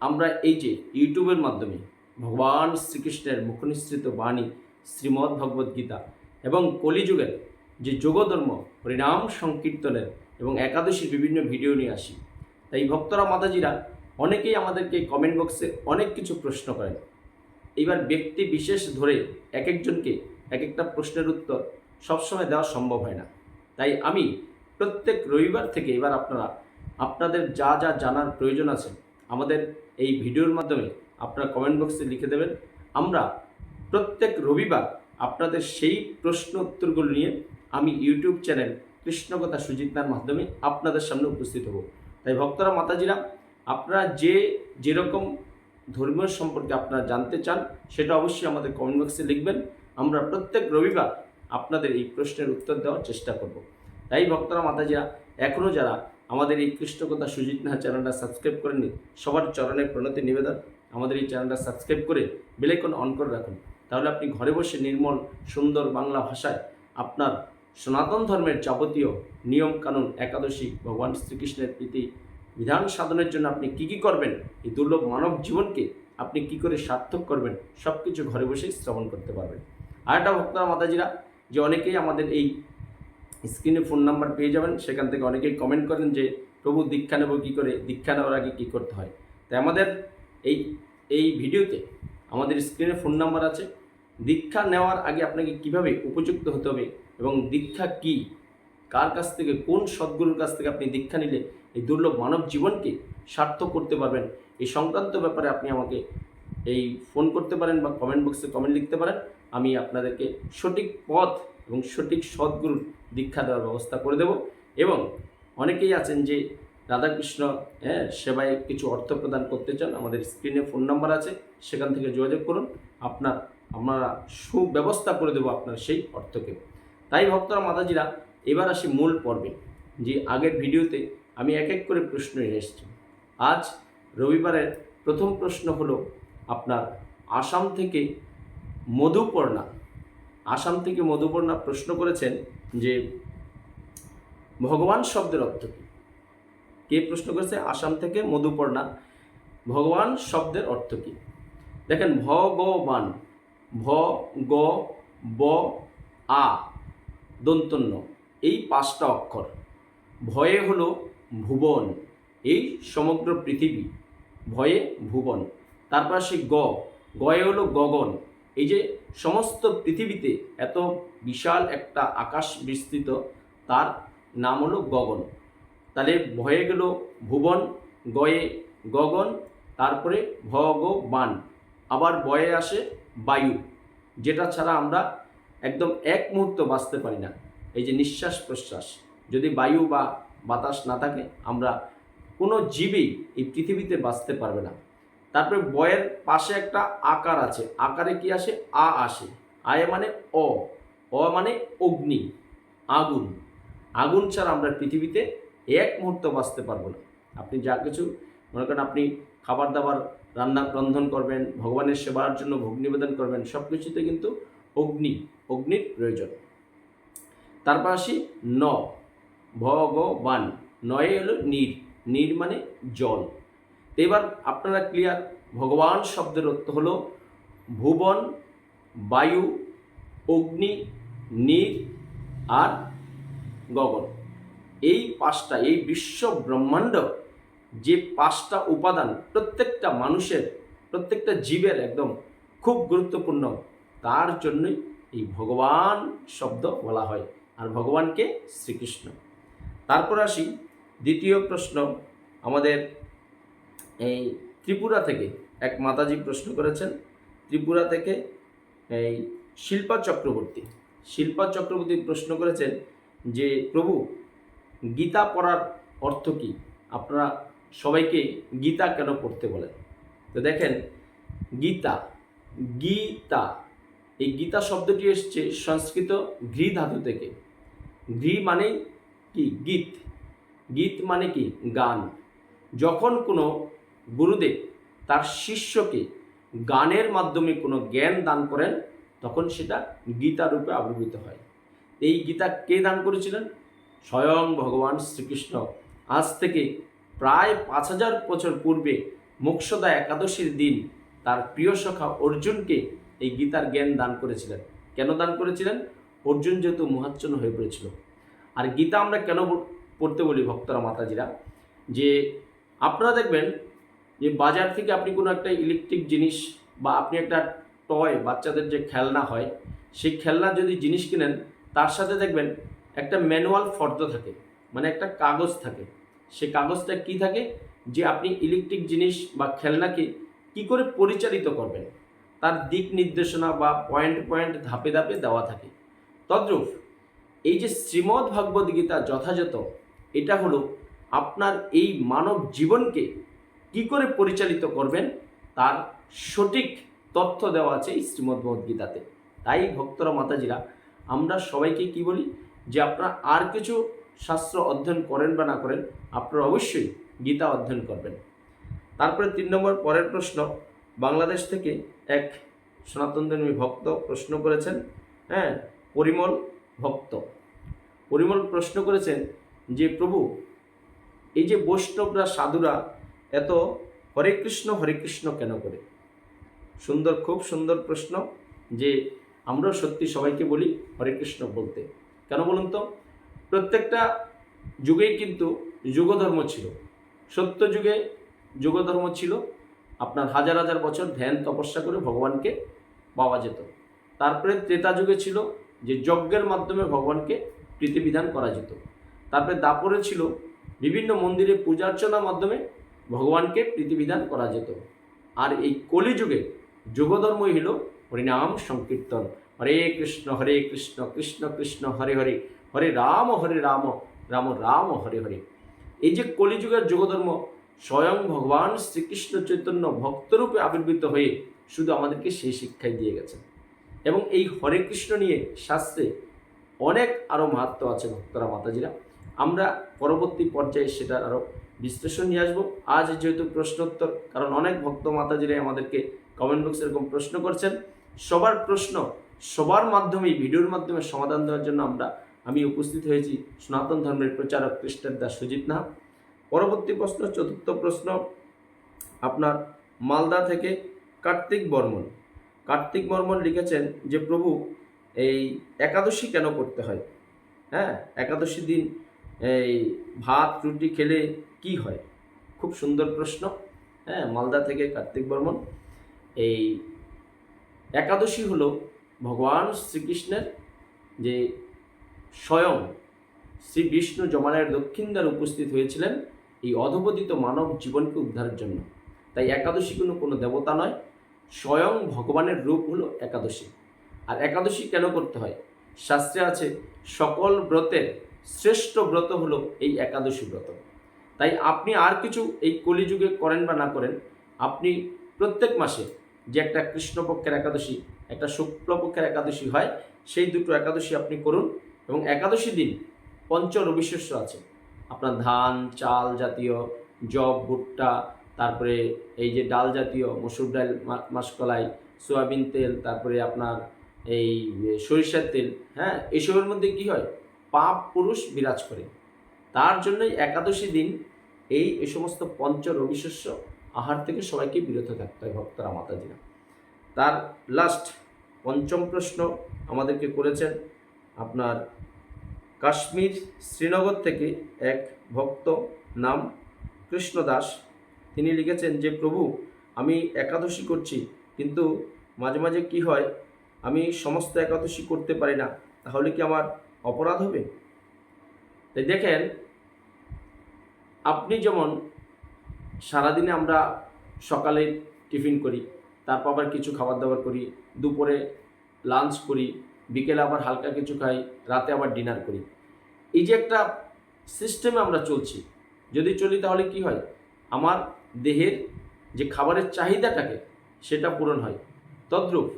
আমরা এই যে ইউটিউবের মাধ্যমে ভগবান শ্রীকৃষ্ণের মুখনিসৃত বাণী, শ্রীমদ্ ভগবদ্ গীতা এবং কলিযুগের যে যোগধর্ম, হরিনাম সংকীর্তনের এবং একাদশীর বিভিন্ন ভিডিও নিয়ে আসি। তাই ভক্তরা, মাতাজিরা অনেকেই আমাদেরকে কমেন্ট বক্সে অনেক কিছু প্রশ্ন করেন। এইবার ব্যক্তি বিশেষ ধরে এক একজনকে এক একটা প্রশ্নের উত্তর সবসময় দেওয়া সম্ভব হয় না। তাই আমি প্রত্যেক রবিবার থেকে এবার আপনারা, আপনাদের যা যা জানার প্রয়োজন আছে, আমাদের এই ভিডিওর মাধ্যমে আপনারা কমেন্ট বক্সে লিখে দেবেন। আমরা প্রত্যেক রবিবার আপনাদের সেই প্রশ্ন উত্তরগুলো নিয়ে আমি ইউটিউব চ্যানেল কৃষ্ণকথা সুজিতার মাধ্যমে আপনাদের সামনে উপস্থিত হব। তাই ভক্তরা, মাতাজিরা, আপনারা যে যেরকম ধর্মীয় সম্পর্কে আপনারা জানতে চান, সেটা অবশ্যই আমাদের কমেন্ট বক্সে লিখবেন। আমরা প্রত্যেক রবিবার আপনাদের এই প্রশ্নের উত্তর দেওয়ার চেষ্টা করব। তাই ভক্তরা, মাতাজিরা এখনও যারা আমাদের এই কৃষ্ণকথা সুজিত নাহা চ্যানেলটা সাবস্ক্রাইব করে করেননি, সবার চরণে প্রণতি নিবেদন। আমাদের এই চ্যানেলটা সাবস্ক্রাইব করে বেলাইকন অন করে রাখুন। তাহলে আপনি ঘরে বসে নির্মল, সুন্দর বাংলা ভাষায় আপনার সনাতন ধর্মের যাবতীয় নিয়ম কানুন, একাদশী, ভগবান শ্রীকৃষ্ণের প্রীতি, বিধান সাধনের জন্য আপনি কি কি করবেন, এই দুর্লভ মানব জীবনকে আপনি কি করে সার্থক করবেন সব কিছু ঘরে বসেই শ্রবণ করতে পারবেন। আর একটা ভক্তরা মাতাজিরা, যে অনেকেই আমাদের এই স্ক্রিনে ফোন নাম্বার পেয়ে যাবেন, সেখান থেকে অনেকেই কমেন্ট করেন যে, প্রভু, দীক্ষা নেব কী করে? দীক্ষা নেওয়ার আগে কী করতে হয়? তাই আমাদের এই এই ভিডিওতে আমাদের স্ক্রিনে ফোন নাম্বার আছে। দীক্ষা নেওয়ার আগে আপনাকে কীভাবে উপযুক্ত হতে হবে এবং দীক্ষা কি? কার কাছ থেকে, কোন সদ্গুরুর কাছ থেকে আপনি দীক্ষা নিলে এই দুর্লভ মানব জীবনকে সার্থক করতে পারবেন? এই সংক্রান্ত ব্যাপারে আপনি আমাকে এই ফোন করতে পারেন বা কমেন্ট বক্সে কমেন্ট লিখতে পারেন। আমি আপনাদেরকে সঠিক পথ এবং সঠিক সদ্গুরুর দীক্ষা দেওয়ার ব্যবস্থা করে দেব। এবং অনেকেই আছেন যে রাধাকৃষ্ণ হ্যাঁ সেবায় কিছু অর্থ প্রদান করতে চান, আমাদের স্ক্রিনে ফোন নাম্বার আছে, সেখান থেকে যোগাযোগ করুন। আপনার, আমরা সুব্যবস্থা করে দেবো আপনার সেই অর্থকে। তাই ভক্তরা, মাতাজিরা, এবার আসি মূল পর্বে, যে আগের ভিডিওতে আমি এক এক করে প্রশ্ন নিয়ে এসেছি। আজ রবিবারের প্রথম প্রশ্ন হলো আপনার আসাম থেকে মধুপর্ণা, আসাম থেকে মধুপর্ণা প্রশ্ন করেছেন যে ভগবান শব্দের অর্থ কী? কে প্রশ্ন করেছে? আসাম থেকে মধুপর্ণা। ভগবান শব্দের অর্থ কী? দেখেন, ভগবান, ভ, গ, ব, আ, দন্তন্য, এই পাঁচটা অক্ষর। ভয়ে হলো ভুবন, এই সমগ্র পৃথিবী ভয়ে ভুবন। তারপর আসে গ, গয়ে হলো গগন। এই যে সমস্ত পৃথিবীতে এত বিশাল একটা আকাশ বিস্তৃত, তার নাম হলো গগন। তাহলে ভয়ে গেল ভুবন, গয়ে গগন, তারপরে ভগবান। আবার বয়ে আসে বায়ু, যেটা ছাড়া আমরা একদম এক মুহূর্ত বাঁচতে পারি না। এই যে নিঃশ্বাস প্রশ্বাস, যদি বায়ু বা বাতাস না থাকে, আমরা কোনো জীবই এই পৃথিবীতে বাঁচতে পারবে না। তারপরে বয়ের পাশে একটা আকার আছে। আকারে কি আসে? আ আসে। আয়ে মানে অ। অ মানে অগ্নি। আগুন। আগুন ছাড়া আমরা পৃথিবীতে এক মুহূর্ত বাঁচতে পারব না। আপনি যা কিছু মনে করেন আপনি খাবার দাবার রান্না, রন্ধন করবেন, ভগবানের সেবার জন্য ভোগ নিবেদন করবেন সব কিছুতে কিন্তু অগ্নি, অগ্নির প্রয়োজন। তারপর আসি ন। ভগবান। নয়ে হলো নীর। নীর মানে জল। এবার আপনারা ক্লিয়ার ভগবান শব্দের অর্থ হলো ভুবন, বায়ু, অগ্নি, নীর আর গগন। এই পাঁচটা, এই বিশ্ব ব্রহ্মাণ্ড যে পাঁচটা উপাদান প্রত্যেকটা মানুষের, প্রত্যেকটা জীবের একদম খুব গুরুত্বপূর্ণ, তার জন্যই এই ভগবান শব্দ বলা হয় আর ভগবানকে শ্রীকৃষ্ণ। তারপর আসি দ্বিতীয় প্রশ্ন, আমাদের এই ত্রিপুরা থেকে এক মাতাজি প্রশ্ন করেছেন, ত্রিপুরা থেকে এই শিল্পা চক্রবর্তী। শিল্পা চক্রবর্তী প্রশ্ন করেছেন যে, প্রভু, গীতা পড়ার অর্থ কী? আপনারা সবাইকে গীতা কেন পড়তে বলেন? তো দেখেন, গীতা গীতা, এই গীতা শব্দটি এসছে সংস্কৃত ঘৃ ধাতু থেকে। ঘৃ মানে কি? গীত। গীত মানে কি? গান। যখন কোনো গুরুদেব তার শিষ্যকে গানের মাধ্যমে কোনো জ্ঞান দান করেন, তখন সেটা গীতা রূপে আবির্ভূত হয়। এই গীতা কে দান করেছিলেন? স্বয়ং ভগবান শ্রীকৃষ্ণ। আজ থেকে প্রায় পাঁচ হাজার বছর পূর্বে মোক্ষদা একাদশীর দিন তার প্রিয় সখা অর্জুনকে এই গীতার জ্ঞান দান করেছিলেন। কেন দান করেছিলেন? অর্জুন যেহেতু মোহাচ্ছন্ন হয়ে পড়েছিল। আর গীতা আমরা কেন পড়তে বলি ভক্তরা, মাতাজিরা? যে আপনারা দেখবেন যে বাজার থেকে আপনি কোনো একটা ইলেকট্রিক জিনিস বা আপনি একটা টয় বাচ্চাদের যে খেলনা হয়, সেই খেলনা যদি জিনিস কিনেন, তার সাথে দেখবেন একটা ম্যানুয়াল ফর্দ থাকে মানে একটা কাগজ থাকে। সে কাগজটা কি থাকে? যে আপনি ইলেকট্রিক জিনিস বা খেলনাকে কি করে পরিচালিত করবেন? তার দিক নির্দেশনা বা পয়েন্ট পয়েন্ট ধাপে ধাপে দেওয়া থাকে। তদ্রূপ এই যে শ্রীমদ্ ভাগবত গীতা যথাযথ, এটা হলো আপনার এই মানব জীবনকে কি করে পরিচালিত করবেন? তার সঠিক তথ্য দেওয়া আছে শ্রীমদ্ গীতাতে তাই ভক্তরা, মাতাজিরা, আমরা সবাইকে কি বলি? যে আপনারা আর কিছু শাস্ত্র অধ্যয়ন করেন বা না করেন, আপনারা অবশ্যই গীতা অধ্যয়ন করবেন। তারপরে তিন নম্বর পরের প্রশ্ন, বাংলাদেশ থেকে এক সনাতন ধর্মী ভক্ত প্রশ্ন করেছেন হ্যাঁ পরিমল ভক্ত। পরিমল প্রশ্ন করেছেন যে, প্রভু, এই যে বৈষ্ণবরা, সাধুরা এত হরে কৃষ্ণ হরে কৃষ্ণ কেন করে? সুন্দর, খুব সুন্দর প্রশ্ন যে আমরাও সত্যি সবাইকে বলি হরে কৃষ্ণ বলতে। কেন বলুন তো? প্রত্যেকটা যুগেই কিন্তু যুগধর্ম ছিল। সত্য যুগে যুগধর্ম ছিল। আপনার হাজার হাজার বছর ধ্যান, তপস্যা করে ভগবানকে পাওয়া যেত। তারপরে ত্রেতা যুগে ছিল যে যজ্ঞের মাধ্যমে ভগবানকে প্রীতিবিধান করা যেত। তারপরে দাপরে ছিল বিভিন্ন মন্দিরে পূজার্চনার মাধ্যমে ভগবানকে প্রীতিবিধান করা যেত। আর এই কলিযুগে যুগধর্মই হলো হরিনাম সংকীর্তন। হরে কৃষ্ণ হরে কৃষ্ণ কৃষ্ণ কৃষ্ণ, হরে হরে হরে রাম হরে রাম রাম রাম, হরে হরে। এই যে কলিযুগের যুগধর্ম স্বয়ং ভগবান শ্রীকৃষ্ণ চৈতন্য ভক্তরূপে আবির্ভূত হয়ে শুধু আমাদেরকে সেই শিক্ষাই দিয়ে গেছেন। এবং এই হরে কৃষ্ণ নিয়ে শাস্ত্রে অনেক আরও মাহাত্ম আছে ভক্তরা, মাতাজিরা। আমরা পরবর্তী পর্যায়ে সেটার আরও বিশ্লেষণ নিয়ে আসব। আজ যেহেতু প্রশ্নোত্তর, কারণ অনেক ভক্ত মাতাজিরাই আমাদেরকে কমেন্ট বক্সে এরকম প্রশ্ন করছেন। সবার প্রশ্ন সবার মাধ্যমেই, ভিডিওর মাধ্যমে সমাধান দেওয়ার জন্য আমরা, আমি উপস্থিত হয়েছি সনাতন ধর্মের প্রচারক খ্রিস্টান দাস সুজিত নাহ। পরবর্তী প্রশ্ন, চতুর্থ প্রশ্ন, আপনার মালদা থেকে কার্তিক বর্মন। কার্তিক বর্মন লিখেছেন যে, প্রভু, এই একাদশী কেন করতে হয়? হ্যাঁ একাদশী দিন এই ভাত, রুটি খেলে কি হয়? খুব সুন্দর প্রশ্ন। হ্যাঁ মালদা থেকে কার্তিক বর্মন। এই একাদশী হলো ভগবান শ্রীকৃষ্ণের যে স্বয়ং শ্রী বিষ্ণু জমানায়ের দক্ষিণ দ্বার উপস্থিত হয়েছিলেন, এই অধপতিত মানব জীবনকে উদ্ধারের জন্য। তাই একাদশী কোনো কোনো দেবতা নয়, স্বয়ং ভগবানের রূপ হলো একাদশী। আর একাদশী কেন করতে হয়? শাস্ত্রে আছে, সকল ব্রতের শ্রেষ্ঠ ব্রত হলো এই একাদশী ব্রত। তাই আপনি আর কিছু এই কলিযুগে করেন বা না করেন, আপনি প্রত্যেক মাসে যে একটা কৃষ্ণপক্ষের একাদশী, একটা শুক্লপক্ষের একাদশী হয়, সেই দুটো একাদশী আপনি করুন এবং একাদশী দিন পঞ্চ রবিশস্য আছে। আপনার ধান, চাল জাতীয় জব ভুট্টা, তারপরে এই যে ডাল জাতীয়, মসুর ডাল মাসকলাই, সোয়াবিন তেল, তারপরে আপনার এই সরিষার তেল হ্যাঁ এসবের মধ্যে কি হয়? পাপ পুরুষ বিরাজ করে। তার জন্যই একাদশী দিন এই এই সমস্ত পঞ্চ রবিশস্য আহার থেকে সবাইকে বিরত থাকতে হয় ভক্তরা, মাতাজিরা। তার লাস্ট পঞ্চম প্রশ্ন আমাদেরকে করেছেন আপনার কাশ্মীর শ্রীনগর থেকে এক ভক্ত নাম কৃষ্ণ দাস। তিনি লিখেছেন যে, প্রভু, আমি একাদশী করছি, কিন্তু মাঝে মাঝে কি হয়? আমি সমস্ত একাদশী করতে পারি না। তাহলে কি আমার অপরাধ হবে? তাই দেখেন, আপনি যেমন সারাদিনে আমরা সকালে টিফিন করি, তারপর আবার কিছু খাবার দাবার করি, দুপুরে লাঞ্চ করি, বিকেলে আবার হালকা কিছু খাই, রাতে আবার ডিনার করি। এই যে একটা সিস্টেমে আমরা চলছি, যদি চলি তাহলে কি হয়? আমার দেহের যে খাবারের চাহিদাটাকে, সেটা পূরণ হয়। তদ্রূপ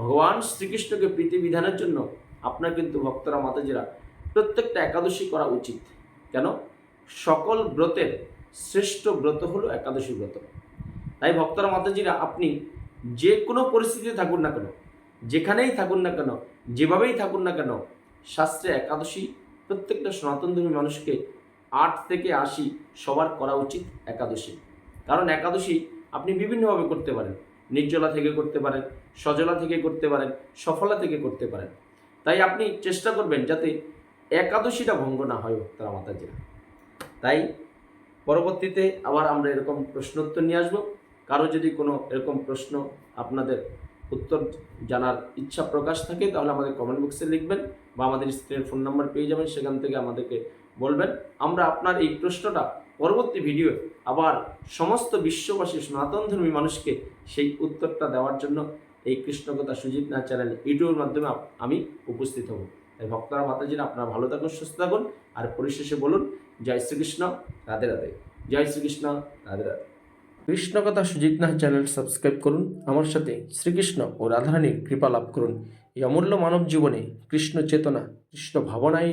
ভগবান শ্রীকৃষ্ণকে প্রীতি বিধানের জন্য আপনার কিন্তু ভক্তরা মাতাজিরা প্রত্যেকটা একাদশী করা উচিত। কেন? সকল ব্রতের শ্রেষ্ঠ ব্রত হলো একাদশী ব্রত। তাই ভক্তরা মাতাজিরা, আপনি যে কোনো পরিস্থিতিতে থাকুন না কেন, যেখানেই থাকুন না কেন, যেভাবেই থাকুন না কেন, শাস্ত্রে একাদশী প্রত্যেকটা সনাতনধর্মী মানুষকে আট থেকে আশি সবার করা উচিত একাদশী। কারণ একাদশী আপনি বিভিন্নভাবে করতে পারেন। নির্জলা থেকে করতে পারেন, সজলা থেকে করতে পারেন, সফলা থেকে করতে পারেন। তাই আপনি চেষ্টা করবেন যাতে একাদশীটা ভঙ্গ না হয় ভক্তরা মাতাজিরা। তাই পরবর্তীতে আবার আমরা এরকম প্রশ্নোত্তর নিয়ে আসব। কারও যদি কোনো এরকম প্রশ্ন আপনাদের উত্তর জানার ইচ্ছা প্রকাশ থাকে, তাহলে আমাদের কমেন্ট বক্সে লিখবেন বা আমাদের স্ক্রিনের ফোন নাম্বার পেয়ে যাবেন, সেখান থেকে আমাদেরকে বলবেন। আমরা আপনার এই প্রশ্নটা পরবর্তী ভিডিও আবার সমস্ত বিশ্ববাসী সনাতনধর্মী মানুষকে সেই উত্তরটা দেওয়ার জন্য এই কৃষ্ণকথা সুজিত না চ্যানেল ইউটিউবের মাধ্যমে আমি উপস্থিত হব। তাই ভক্তরা, মাতাজিরা আপনারা ভালো থাকুন, সুস্থ থাকুন আর পরিশেষে বলুন, জয় শ্রীকৃষ্ণ, রাধে রাধে। জয় শ্রীকৃষ্ণ, রাধে রাধে। কৃষ্ণকথা সুজিত নাথ চ্যানেল সাবস্ক্রাইব করুন, আমার সাথে শ্রীকৃষ্ণ ও রাধারানীর কৃপা লাভ করুন। এই অমূল্য মানব জীবনে কৃষ্ণ চেতনা, কৃষ্ণ ভাবনায়